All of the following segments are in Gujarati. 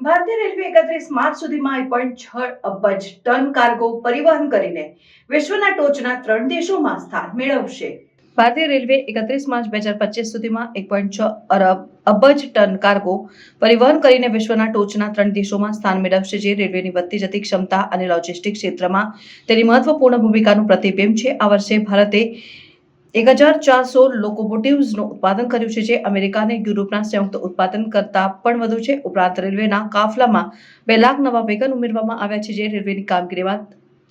ભારતીય રેલવે એકત્રીસ માર્ચ સુધીમાં એક પોઈન્ટ છ અબજ ટન કાર્ગો પરિવહન કરીને વિશ્વના ટોચના ત્રણ દેશોમાં સ્થાન મેળવશે. ભારતીય રેલવે એકત્રીસ માર્ચ બે હજાર પચીસ સુધીમાં એક પોઈન્ટ છ અરબ અબજ ટન કાર્ગો પરિવહન કરીને વિશ્વના ટોચના ત્રણ દેશોમાં સ્થાન મેળવશે જે રેલવેની વધતી જતી ક્ષમતા અને લોજિસ્ટિક ક્ષેત્રમાં તેની મહત્વપૂર્ણ ભૂમિકાનું પ્રતિબિંબ છે. આ વર્ષે ભારતે એક હજાર ચારસો લોકોમોટિવ્સનું ઉત્પાદન કર્યું છે, જે અમેરિકા અને યુરોપના સંયુક્ત ઉત્પાદન કરતા પણ વધુ છે. ઉપરાંત રેલવેના કાફલામાં બે લાખ નવા વેગન ઉમેરવામાં આવ્યા છે, જે રેલવેની કામગીરીમાં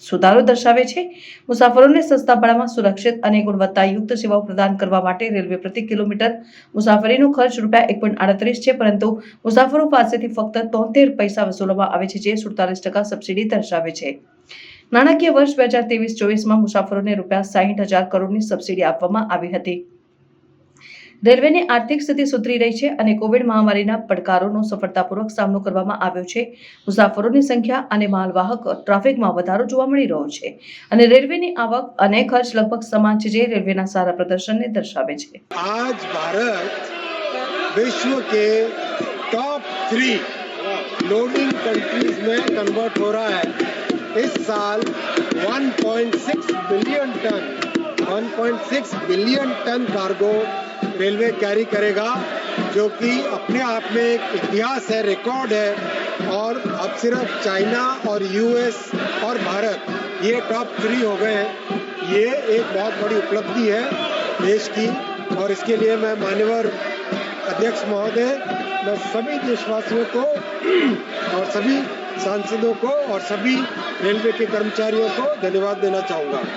સુધારો દર્શાવે છે. મુસાફરોને સસ્તા ભાડામાં સુરક્ષિત અને ગુણવત્તાયુક્ત સેવાઓ પ્રદાન કરવા માટે રેલવે પ્રતિ કિલોમીટર મુસાફરીનો ખર્ચ રૂપિયા એક પોઈન્ટ આડત્રીસ છે, પરંતુ મુસાફરો પાસેથી ફક્ત તોતેર પૈસા વસૂલવામાં આવે છે, જે સુડતાલીસ ટકા સબસિડી દર્શાવે છે. નાણાકીય વર્ષ બે હજાર ત્રેવીસ ચોવીસમાં મુસાફરોને રૂપિયા સાહીઠ હજાર કરોડની સબસિડી આપવામાં આવી હતી રેલવેની આર્થિક સ્થિતિ સુધરી રહી છે અને કોવિડ મહામારીના પડકારોનો સફળતાપૂર્વક સામનો કરવામાં આવ્યો છે મુસાફરોની સંખ્યા અને માલવાહક ટ્રાફિકમાં વધારો જોવા મળી રહ્યો છે અને રેલવેની આવક અને ખર્ચ લગભગ સમાન છે જે રેલવેના સારા પ્રદર્શનને દર્શાવે છે आज भारत विश्व के टॉप थ्री लोडिंग कंट्रीज में कन्वर्ट हो रहा है इस साल 1.6 billion ton 1.6 billion ton cargo railway carry करेगा, जो कि अपने आप में एक इतिहास है रिकॉर्ड है, और अब सिर्फ़ चाइना और यूएस और भारत, ये टॉप थ्री हो गए हैं। ये एक बहुत बड़ी उपलब्धि है देश की, और इसके लिए मैं मान्यवर अध्यक्ष महोदय मैं सभी देशवासियों को और सभी सांसदों को और सभी रेलवे के कर्मचारियों को धन्यवाद देना चाहूँगा